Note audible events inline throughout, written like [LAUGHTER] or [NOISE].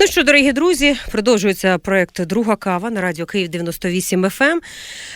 Ну що, дорогі друзі, продовжується проект Друга кава на радіо Київ 98 FM.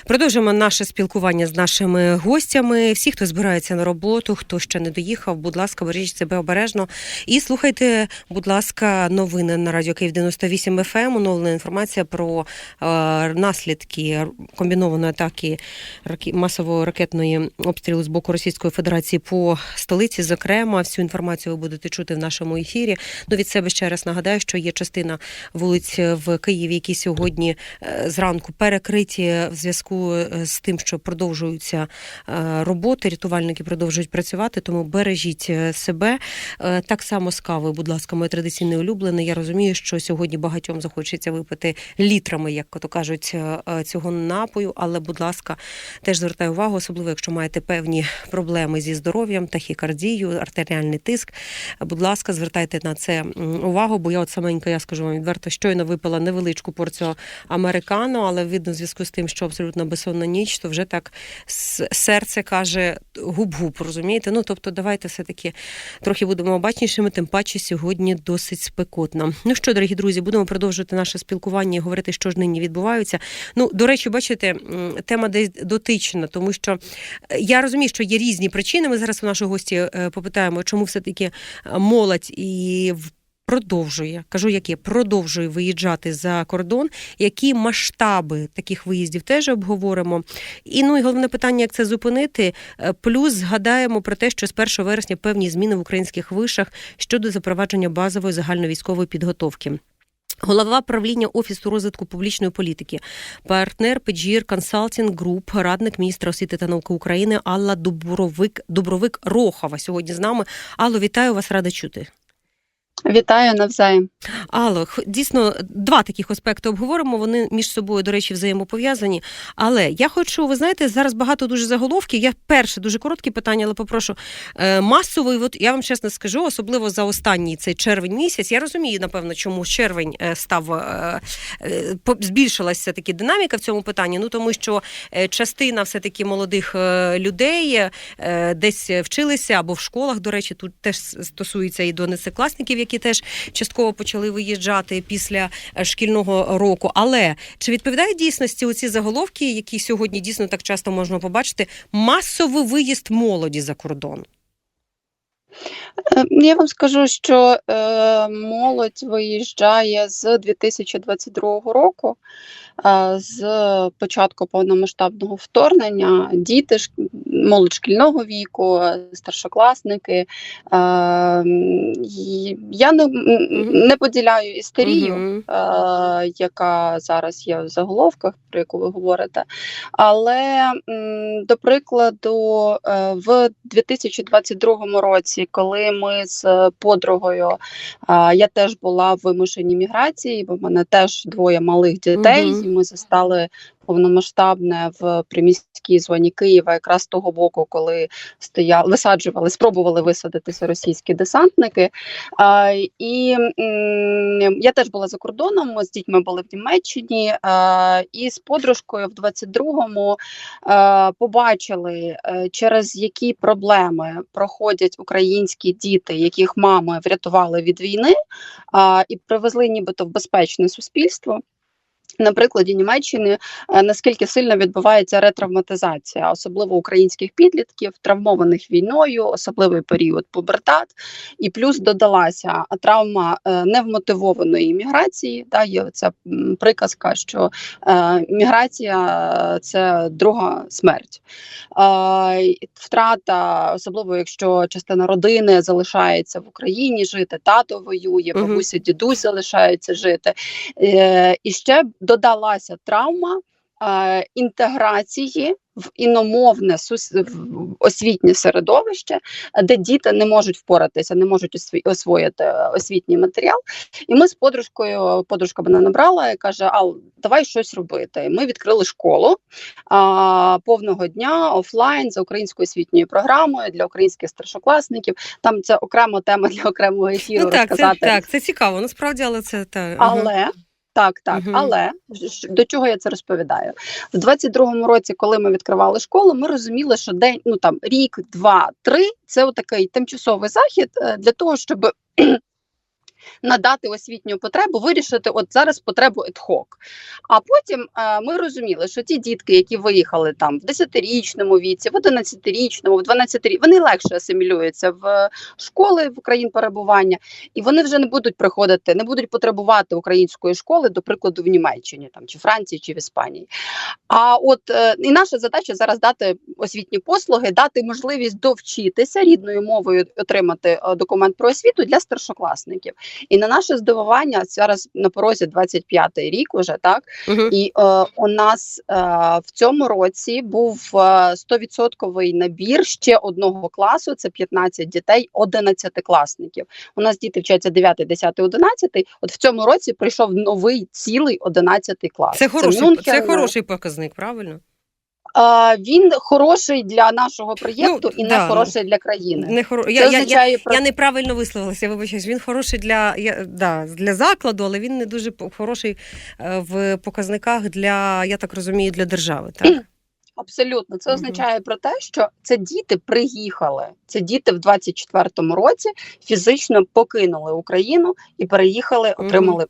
Продовжуємо наше спілкування з нашими гостями. Всі, хто збирається на роботу, хто ще не доїхав, будь ласка, бережіть себе обережно. І слухайте, будь ласка, новини на радіо Київ 98 FM. Оновлена інформація про е, наслідки комбінованої атаки ракі- масового ракетної обстрілу з боку Російської Федерації по столиці. Зокрема, всю інформацію ви будете чути в нашому ефірі. Ну від себе ще раз нагадаю, що є частина вулиць в Києві, які сьогодні е, зранку перекриті в зв'язку е, з тим, що продовжуються е, роботи. Рятувальники продовжують працювати, тому бережіть е, себе. Е, Так само з кавою, будь ласка, моє традиційне улюблене. Я розумію, що сьогодні багатьом захочеться випити літрами, як то кажуть, е, е, цього напою. Але, будь ласка, теж звертаю увагу, особливо якщо маєте певні проблеми зі здоров'ям, тахікардію, артеріальний тиск. Будь ласка, звертайте на це увагу, бо я от саменька, я скажу вам відверто, щойно випила невеличку порцію американо, але видно, в зв'язку з тим, що абсолютно безсонна ніч, то вже так серце каже губ-губ, розумієте? Ну тобто, давайте все-таки трохи будемо обачнішими, тим паче сьогодні досить спекотно. Ну що, дорогі друзі, будемо продовжувати наше спілкування і говорити, що ж нині відбувається. Ну, до речі, бачите, тема десь дотична, тому що е, я розумію, що є різні причини. Ми зараз у нашого гості е, попитаємо, чому все-таки е, молодь і в- продовжує, кажу, яке продовжує виїжджати за кордон, які масштаби таких виїздів теж обговоримо. І ну і головне питання, як це зупинити. Е, Плюс згадаємо про те, що з 1 вересня певні зміни в українських вишах щодо запровадження базової загальновійськової підготовки. Голова правління офісу розвитку публічної політики, партнер Педжір Консалтінг Груп, радник міністра освіти та науки України Алла Дубровик Дубровик Рохова сьогодні з нами. Алло, вітаю вас, рада чути. Вітаю навзаєм. Алло, дійсно два таких аспекти обговоримо. Вони між собою, до речі, взаємопов'язані. Але я хочу, ви знаєте, зараз багато дуже заголовків. Я перше дуже коротке питання, але попрошу Е, масовий. От я вам чесно скажу, особливо за останній цей червень місяць. Я розумію, напевно, чому червень е, став е, збільшилася таки динаміка в цьому питанні. Ну тому що частина все таки молодих людей десь вчилися або в школах. До речі, тут теж стосується і донецекласників, які теж частково почали виїжджати після е, шкільного року. Але чи відповідає дійсності оці заголовки, які сьогодні дійсно так часто можна побачити, масовий виїзд молоді за кордон? Е, Я вам скажу, що е, молодь виїжджає з 2022 року, з початку повномасштабного вторгнення. Діти, молодь шкільного віку, е, старшокласники. Е, я не, не поділяю істерію. Е, яка зараз є в заголовках, про яку ви говорите. Але, до прикладу, е, в 2022 році, коли ми з подругою, е, я теж була в вимушеній міграції, бо в мене теж двоє малих дітей, Мгм. І ми застали повномасштабне в приміській зоні Києва, якраз того боку, коли стояли, висаджували, спробували висадитися російські десантники. А, і я теж була за кордоном. Ми з дітьми були в Німеччині, а, і з подружкою в 22-му а, побачили, е, через які проблеми проходять українські діти, яких мами врятували від війни, а, і привезли нібито в безпечне суспільство. На прикладі Німеччини е, наскільки сильно відбувається ретравматизація, особливо українських підлітків, травмованих війною, особливий період пубертат, і плюс додалася травма е, невмотивованої імміграції. Да, є ця приказка, що е, міграція це друга смерть. Втрата, особливо якщо частина родини залишається в Україні жити, тато воює, бабуся, дідусь залишається жити. І ще додалася травма е, інтеграції в іномовне сус- в освітнє середовище, де діти не можуть впоратися, не можуть освоїти е, освітній матеріал. І ми з подружкою, подружка мене набрала і каже: Ал, давай щось робити. Ми відкрили школу а, повного дня офлайн за українською освітньою програмою для українських старшокласників. Там це окрема тема для окремого ефіру. Ну так, це, так, це цікаво, насправді, але це та. Але так, так, Угу. але до чого я це розповідаю? В 22-му році, коли ми відкривали школу, ми розуміли, що день, ну там рік, два, три це отакий тимчасовий захід е, для того, щоб надати освітню потребу, вирішити от зараз потребу ad-hoc. А потім е, ми розуміли, що ті дітки, які виїхали там в 10-річному віці, в 11-річному, в 12-річному, вони легше асимілюються в школи в країн перебування, і вони вже не будуть приходити, не будуть потребувати української школи, до прикладу, в Німеччині там чи Франції, чи в Іспанії. А от е, і наша задача зараз дати освітні послуги, дати можливість довчитися рідною мовою, отримати е, документ про освіту для старшокласників. І на наше здивування, зараз на порозі 25-й рік, уже так. Мгм. І е, у нас е, в цьому році був е, 100% набір ще одного класу. Це 15 дітей, 11-класників. У нас діти вчаться 9, 10, 11. От в цьому році прийшов новий цілий 11 клас. Це хороший, Мюнхен, це хороший показник, правильно? Е, він хороший для нашого проєкту Ну, і да. не хороший для країни. Не хоро... Це я, я, я, означає я неправильно висловилася, вибачаюсь. Він хороший для, я, да, для закладу, але він не дуже хороший е, в показниках для, я так розумію, для держави. Так? Абсолютно, це означає про те, що це діти приїхали. Це діти в 24-му році фізично покинули Україну і переїхали, отримали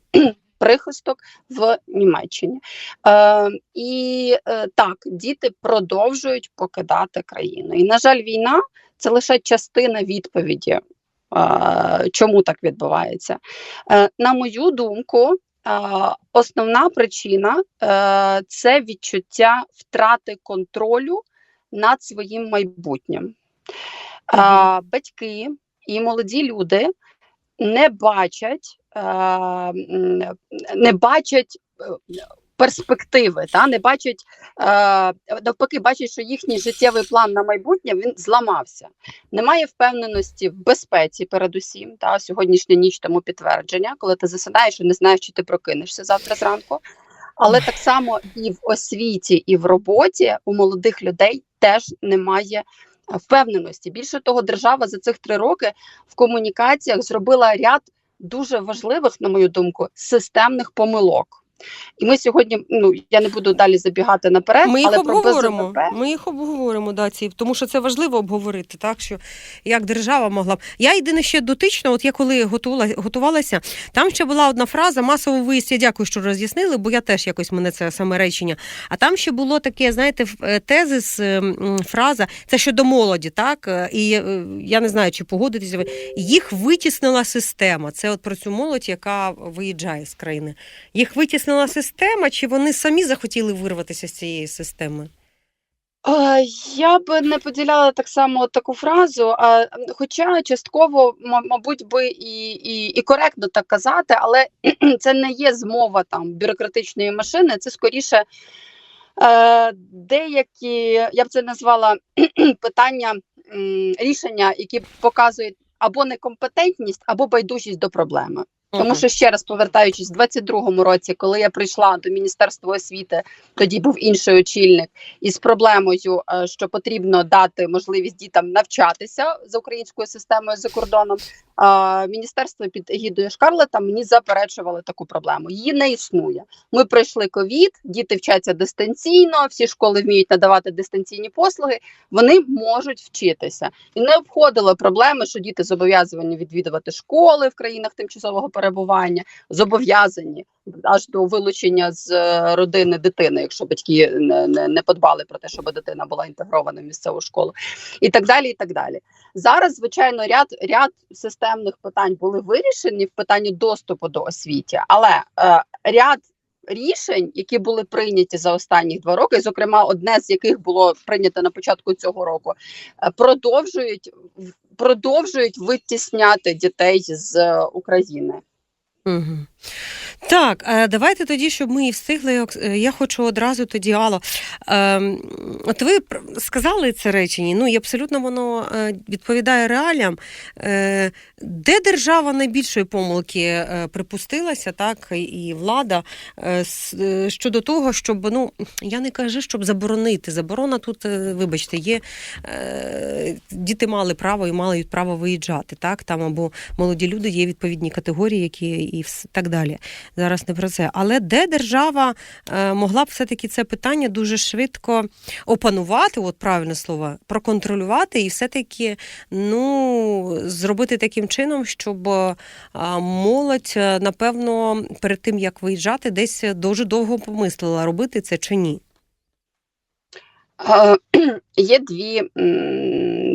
прихисток в Німеччині. Е, і е, так, діти продовжують покидати країну. І, на жаль, війна це лише частина відповіді. е, Чому так відбувається? Е, На мою думку, е, основна причина е, це відчуття втрати контролю над своїм майбутнім. Е, Батьки і молоді люди не бачать, не бачать е, перспективи, та не бачать е, навпаки, бачать, що їхній життєвий план на майбутнє він зламався. Немає впевненості в безпеці, передусім. Та сьогоднішня ніч тому підтвердження, коли ти засинаєш і не знаєш, чи ти прокинешся завтра зранку. Але так само і в освіті, і в роботі у молодих людей теж немає е, впевненості. Більше того, держава за цих три роки в комунікаціях зробила ряд дуже важливих, на мою думку, системних помилок. І ми сьогодні, ну я не буду далі забігати наперед, Ми їх але про обговоримо. БЗВП Ми їх обговоримо, да, ці, тому що це важливо обговорити, так що як держава могла б. Я єдине ще дотична, от я коли готувала, готувалася, там ще була одна фраза масовий виїзд. Я дякую, що роз'яснили, бо я теж якось мене це саме речення. А там ще було таке, знаєте, е, тезис, фраза, це щодо молоді, так? І е, я не знаю, чи погодитеся ви. Їх витіснила система. Це от про цю молодь, яка виїжджає з країни. Їх витіснила система, чи вони самі захотіли вирватися з цієї системи? Я би не поділяла так само таку фразу, а, хоча частково, мабуть, би і, і, і коректно так казати, але [CLEARS THROAT] це не є змова там бюрократичної машини, це скоріше е, деякі, я б це назвала [CLEARS THROAT] питання рішення, які показують або некомпетентність, або байдужість до проблеми. Тому що ще раз повертаючись в 22-му році, коли я прийшла до міністерства освіти, тоді був інший очільник із проблемою, е, що потрібно дати можливість дітям навчатися за українською системою за кордоном. е, Міністерство під егідою Шкарлета мені заперечували таку проблему. Її не існує. Ми пройшли ковід, діти вчаться дистанційно, всі школи вміють надавати дистанційні послуги. Вони можуть вчитися, і не обходило проблеми, що діти зобов'язані відвідувати школи в країнах тимчасового перебування, зобов'язані аж до вилучення з е, родини дитини, якщо батьки не, не, не подбали про те, щоб дитина була інтегрована в місцеву школу, і так далі. І так далі. Зараз, звичайно, ряд ряд системних питань були вирішені в питанні доступу до освіти, але е, ряд. Рішень, які були прийняті за останні два роки, зокрема, одне з яких було прийнято на початку цього року, е, продовжують продовжують витісняти дітей з е, України. Угу. Так, е, давайте тоді, щоб ми і встигли. Е, Я хочу одразу тоді, Алло. ем, От ви сказали це речення, ну і абсолютно воно е, відповідає реаліям. Де держава найбільшої помилки припустилася, так, і- влада щодо того, щоб ну я не кажу, щоб заборонити. Заборона тут, вибачте, є діти мали право і мають право виїжджати, так там або молоді люди є відповідні категорії, які і так далі. Зараз не про це. Але де держава е, могла б все-таки це питання дуже швидко опанувати, от правильне слово, проконтролювати і все-таки ну, зробити таким чином, щоб е, молодь, е, напевно, перед тим як виїжджати, десь дуже довго помислила, робити це чи ні. [CLEARS THROAT] Є дві,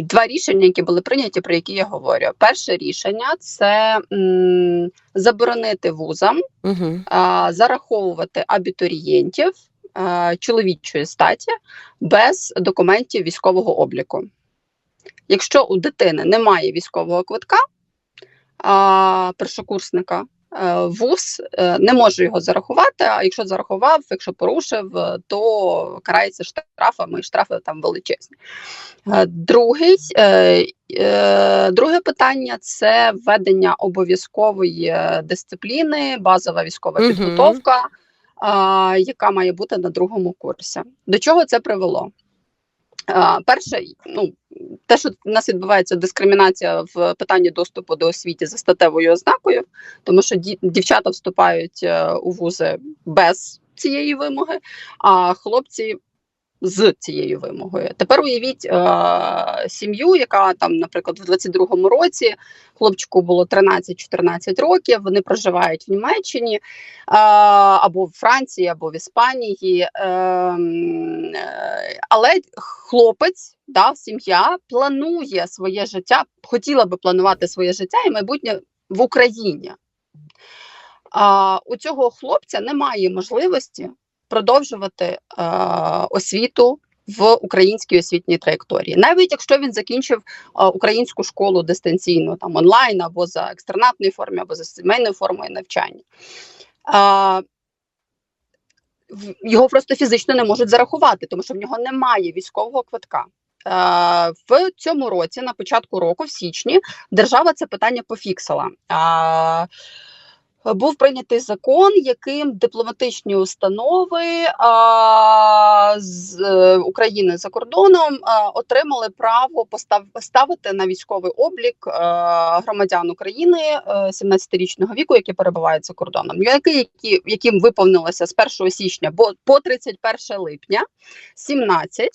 два рішення, які були прийняті, про які я говорю. Перше рішення це м, заборонити вузам Угу. а, зараховувати абітурієнтів а, чоловічої статі без документів військового обліку. Якщо у дитини немає військового квитка а, першокурсника, вуз е, не може його зарахувати. А якщо зарахував, якщо порушив, е, то карається штрафами, і штрафи там величезні. Е, Другий, е, е, друге питання це введення обов'язкової е, дисципліни, базова військова підготовка, яка має бути на другому курсі. До чого це привело? Перше, ну те, що в нас відбувається дискримінація в питанні доступу до освіти за статевою ознакою, тому що ді- дівчата вступають е, у вузи без цієї вимоги, а хлопці з цією вимогою. Тепер уявіть е, сім'ю, яка там, наприклад, в 22-му році хлопчику було 13-14 років. Вони проживають в Німеччині е, або в Франції, або в Іспанії. Е, е, але хлопець, да, сім'я планує своє життя, хотіла би планувати своє життя і майбутнє в Україні. А у цього хлопця немає можливості продовжувати е, освіту в українській освітній траєкторії, навіть якщо він закінчив е, українську школу дистанційно, там онлайн або за екстернатною формою, або за сімейною формою навчання. Е, його просто фізично не можуть зарахувати, тому що в нього немає військового квитка. Е, В цьому році, на початку року, в січні, держава це питання пофіксила. Е, Був прийнятий закон, яким дипломатичні установи а, з е, України за кордоном а, отримали право постав, ставити на військовий облік а, громадян України е, 17-річного віку, які перебувають за кордоном, які, які, яким виповнилося з 1 січня бо- по 31 липня 17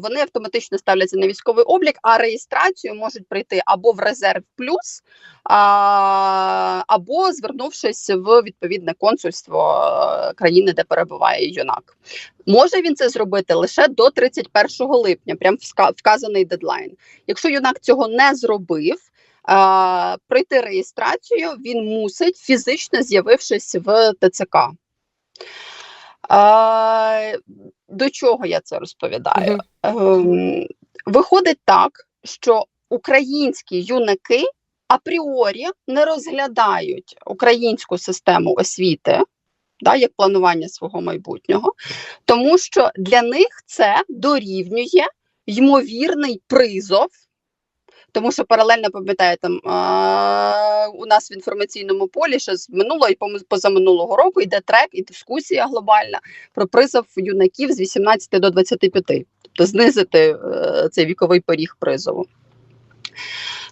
Вони автоматично ставляться на військовий облік, а реєстрацію можуть прийти або в резерв плюс, або звернувшись в відповідне консульство е, країни, де перебуває юнак. Може він це зробити лише до 31 липня, прям вказаний дедлайн. Якщо юнак цього не зробив. а, Пройти реєстрацію він мусить фізично з'явившись в ТЦК. А, До чого я це розповідаю? Ем, Виходить так, що українські юнаки апріорі не розглядають українську систему освіти да, як планування свого майбутнього, тому що для них це дорівнює ймовірний призов. Тому що паралельно пам'ятаєте, у нас в інформаційному полі ще з минулого і позаминулого року йде трек і дискусія глобальна про призов юнаків з 18 до 25, тобто знизити е, цей віковий поріг призову.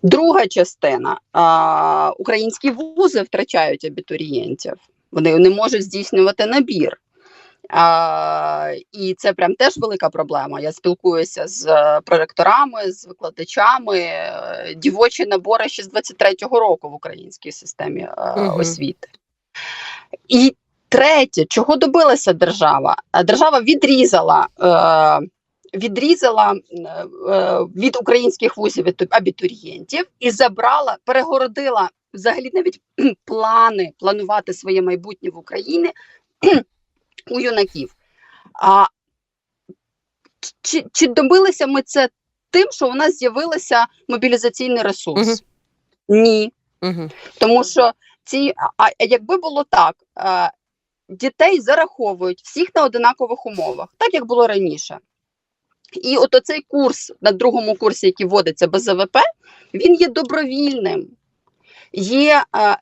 Друга частина а, українські вузи втрачають абітурієнтів, вони не можуть здійснювати набір. А, і це прям теж велика проблема. Я спілкуюся з е, проректорами, з викладачами. Е, Дівочі набори ще з 23-го року в українській системі Мгм. освіти. І третє, чого добилася держава? Держава відрізала. Е, Відрізала е, від українських вузів абітурієнтів і забрала, перегородила взагалі навіть плани планувати своє майбутнє в Україні у юнаків. А чи, чи добилися ми це тим, що у нас з'явився мобілізаційний ресурс? Мгм. Ні. Угу. Тому що ці, а, а якби було так, е, дітей зараховують всіх на одинакових умовах, так як було раніше. І от оцей курс на другому курсі, який вводиться без ЗВП, він є добровільним. Є е,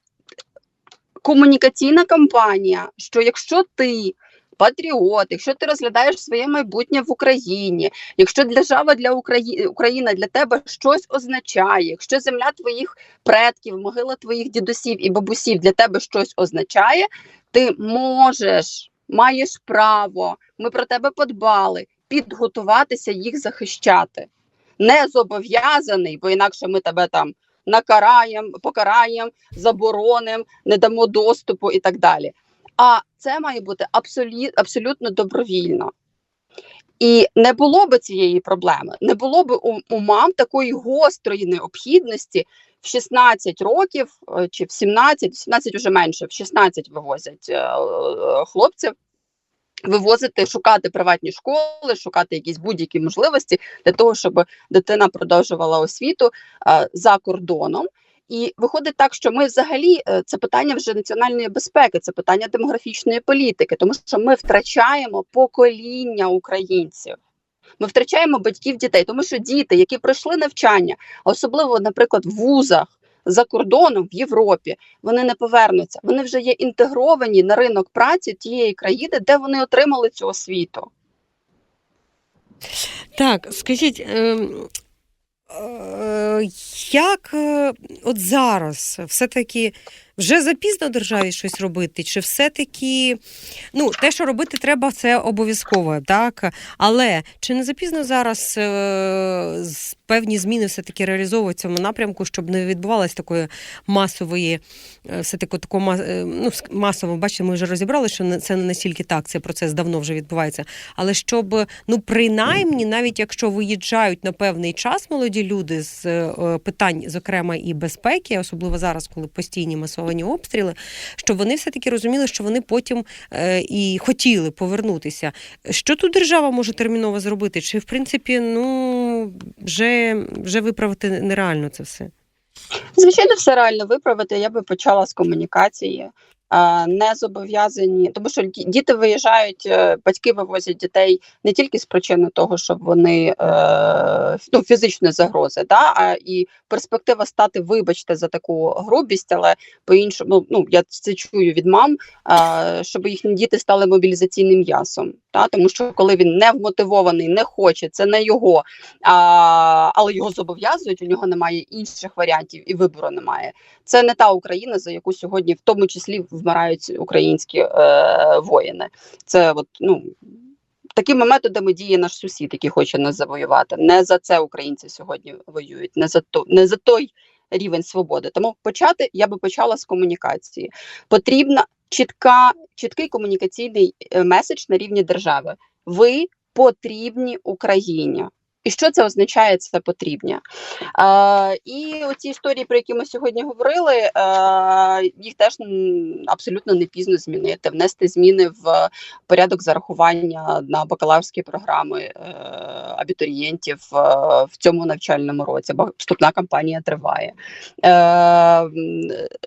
комунікаційна кампанія, що якщо ти патріот, якщо ти розглядаєш своє майбутнє в Україні, якщо держава для України, Україна для тебе щось означає, якщо земля твоїх предків, могила твоїх дідусів і бабусів для тебе щось означає, ти можеш, маєш право, ми про тебе подбали, підготуватися їх захищати. Не зобов'язаний, бо інакше ми тебе там накараємо, покараємо, заборонимо, не дамо доступу і так далі. А це має бути абсолютно, абсолютно добровільно. І не було би цієї проблеми, не було б у, у мам такої гострої необхідності в 16 років е, чи в 17, 17 вже менше, в 16 вивозять е, е, хлопців. Вивозити, шукати приватні школи, шукати якісь будь-які можливості для того, щоб дитина продовжувала освіту е, за кордоном. І виходить так, що ми взагалі е, це питання вже національної безпеки, це питання демографічної політики, тому що ми втрачаємо покоління українців. Ми втрачаємо батьків дітей, тому що діти, які пройшли навчання, особливо, наприклад, в вузах за кордоном в Європі, вони не повернуться. Вони вже є інтегровані на ринок праці тієї країни, де вони отримали цю освіту. Так, скажіть, ем, е, як е, от зараз все-таки вже запізно державі щось робити? Чи все-таки ну, те, що робити треба, це обов'язково, так? Але чи не запізно зараз е, певні зміни все-таки реалізовують в цьому напрямку, щоб не відбувалось такої масової, е, все-таки такого е, ну, масово, бачите, ми вже розібрали, що це не настільки так, цей процес давно вже відбувається. Але щоб, ну, принаймні, навіть якщо виїжджають на певний час молоді люди з е, питань, зокрема, і безпеки, особливо зараз, коли постійні масовані обстріли, щоб вони все-таки розуміли, що вони потім і хотіли повернутися. Що тут держава може терміново зробити? Чи в принципі, ну вже, вже виправити нереально це все? Звичайно, все реально виправити. Я би почала з комунікації. А, Не зобов'язані, тому що діти виїжджають, е, батьки вивозять дітей не тільки з причини того, щоб вони е, ну, фізичної загрози, да, а і перспектива стати, вибачте, за таку грубість, але по-іншому, ну я це чую від мам, щоб їхні діти стали мобілізаційним м'ясом. Та, тому що коли він не вмотивований, не хоче, це не його, а, але його зобов'язують, у нього немає інших варіантів і вибору немає. Це не та Україна, за яку сьогодні в тому числі вмирають українські е, воїни. Це от ну. Такими методами діє наш сусід, який хоче нас завоювати. Не за це українці сьогодні воюють, не за то, не за той рівень свободи. Тому почати я би почала з комунікації. Потрібна чітка, чіткий комунікаційний е, меседж на рівні держави. Ви потрібні Україні. І що це означає? Це потрібні. Е, і оці історії, про які ми сьогодні говорили, е, їх теж абсолютно не пізно змінити, внести зміни в порядок зарахування на бакалаврські програми е, абітурієнтів е, в цьому навчальному році. Бо вступна кампанія триває. Е,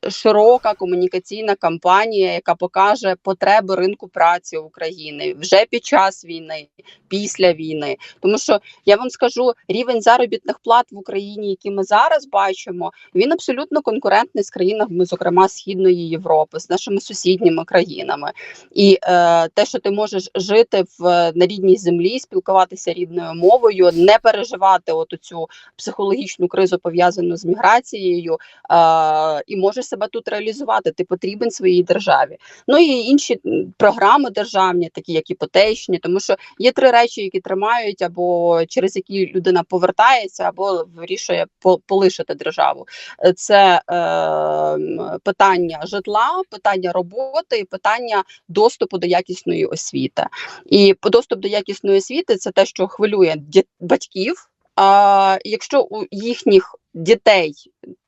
широка комунікаційна кампанія, яка покаже потреби ринку праці України вже під час війни, після війни. Тому що я вам скажу, рівень заробітних плат в Україні, який ми зараз бачимо, він абсолютно конкурентний з країнами, зокрема Східної Європи, з нашими сусідніми країнами. І е, те, що ти можеш жити в на рідній землі, спілкуватися рідною мовою, не переживати от цю психологічну кризу пов'язану з міграцією, е, і можеш себе тут реалізувати. Ти потрібен своїй державі. Ну і інші програми державні, такі як іпотечні, тому що є три речі, які тримають або через які людина повертається, або вирішує полишити державу. Е, Це е, питання житла, питання роботи і питання доступу до якісної освіти. І доступ до якісної освіти це те, що хвилює батьків. А якщо у їхніх дітей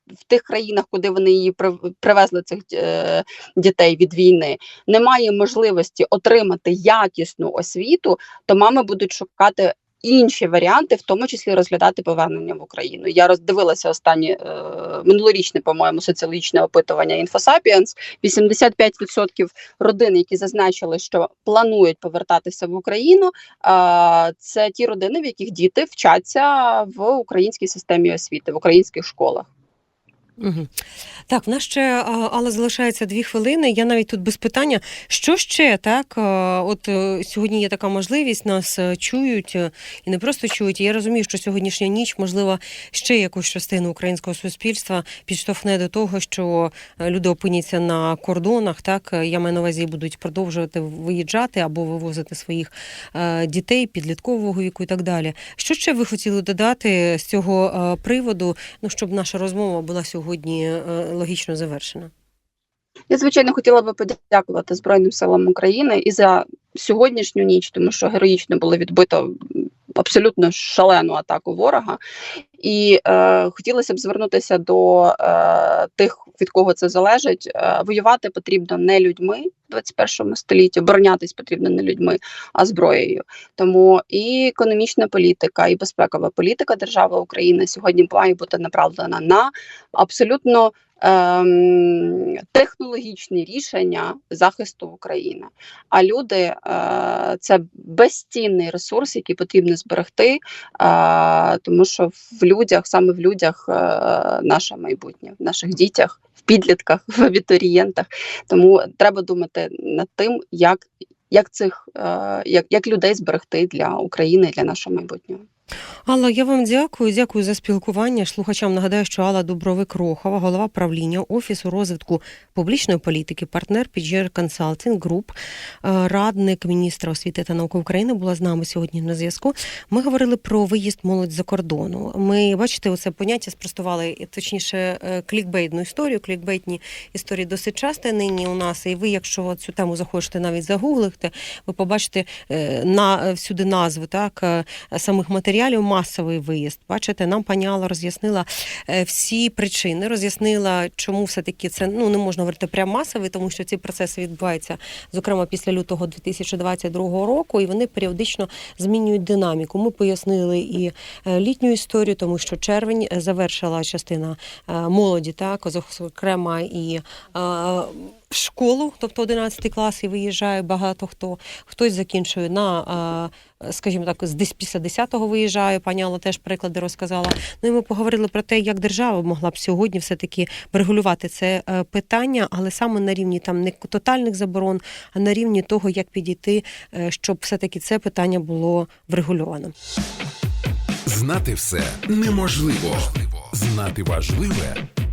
в тих країнах, куди вони її прив- привезли цих е, дітей від війни, немає можливості отримати якісну освіту, то мами будуть шукати інші варіанти, в тому числі розглядати повернення в Україну. Я роздивилася останні е, минулорічне, по-моєму, соціологічне опитування Інфосапіенс. 85% родин, які зазначили, що планують повертатися в Україну. е, Це ті родини, в яких діти вчаться в українській системі освіти, в українських школах. Угу. Так, в нас ще але залишається дві хвилини. Я навіть тут без питання. Що ще так? От е, сьогодні є така можливість, нас е, чують е, і не просто чують. Я розумію, що сьогоднішня ніч, можливо, ще якусь частину українського суспільства підштовхне до того, що люди опиняться на кордонах. Так я маю на увазі будуть продовжувати виїжджати або вивозити своїх дітей підліткового віку і так далі. Що ще ви хотіли додати з цього приводу? Ну щоб наша розмова була сьогодні е, логічно завершена. Я звичайно хотіла би подякувати Збройним силам України і за сьогоднішню ніч, тому що героїчно було відбито абсолютно шалену атаку ворога. І е, хотілося б звернутися до е, тих, від кого це залежить. Е, воювати потрібно не людьми в 21 столітті, оборонятись потрібно не людьми, а зброєю. Тому і економічна політика, і безпекова політика держави України сьогодні має бути направлена на абсолютно технологічні рішення захисту України. А люди е, це безцінний ресурс, який потрібно зберегти, е, тому що в людях, саме в людях, е, наше майбутнє, в наших дітях, в підлітках, в абітурієнтах. Тому треба думати над тим, як. Як цих як, як людей зберегти для України для нашого майбутнього? Алла, я вам дякую. Дякую за спілкування. Слухачам нагадаю, що Алла Дубровик Рохова, голова правління Офісу розвитку публічної політики, партнер PGR Consulting Group, е, радник міністра освіти та науки України, була з нами сьогодні на зв'язку. Ми говорили про виїзд молодь за кордону. Ми бачите, оце поняття спростували точніше е, клікбейтну історію. Клікбейтні історії досить часто нині у нас. І ви, якщо цю тему захочете навіть загуглити, ви побачите е, на всюди назви так самих матеріалів масовий виїзд. Бачите, нам пані Алла роз'яснила е, всі причини, роз'яснила, чому все-таки це ну не можна говорити прям масовий, тому що ці процеси відбуваються, зокрема після лютого 2022 року, і вони періодично змінюють динаміку. Ми пояснили і е, літню історію, тому що червень е, завершила частина молоді, так зокрема і е, школу, тобто 11 клас і виїжджає багато хто. Хтось закінчує на, скажімо так, з після 10-го виїжджає. Пані Алла теж приклади розказала. Ну і ми поговорили про те, як держава могла б сьогодні все-таки врегулювати це е, питання, але саме на рівні там не тотальних заборон, а на рівні того, як підійти, е, щоб все-таки це питання було врегульовано. Знати все неможливо. Знати важливе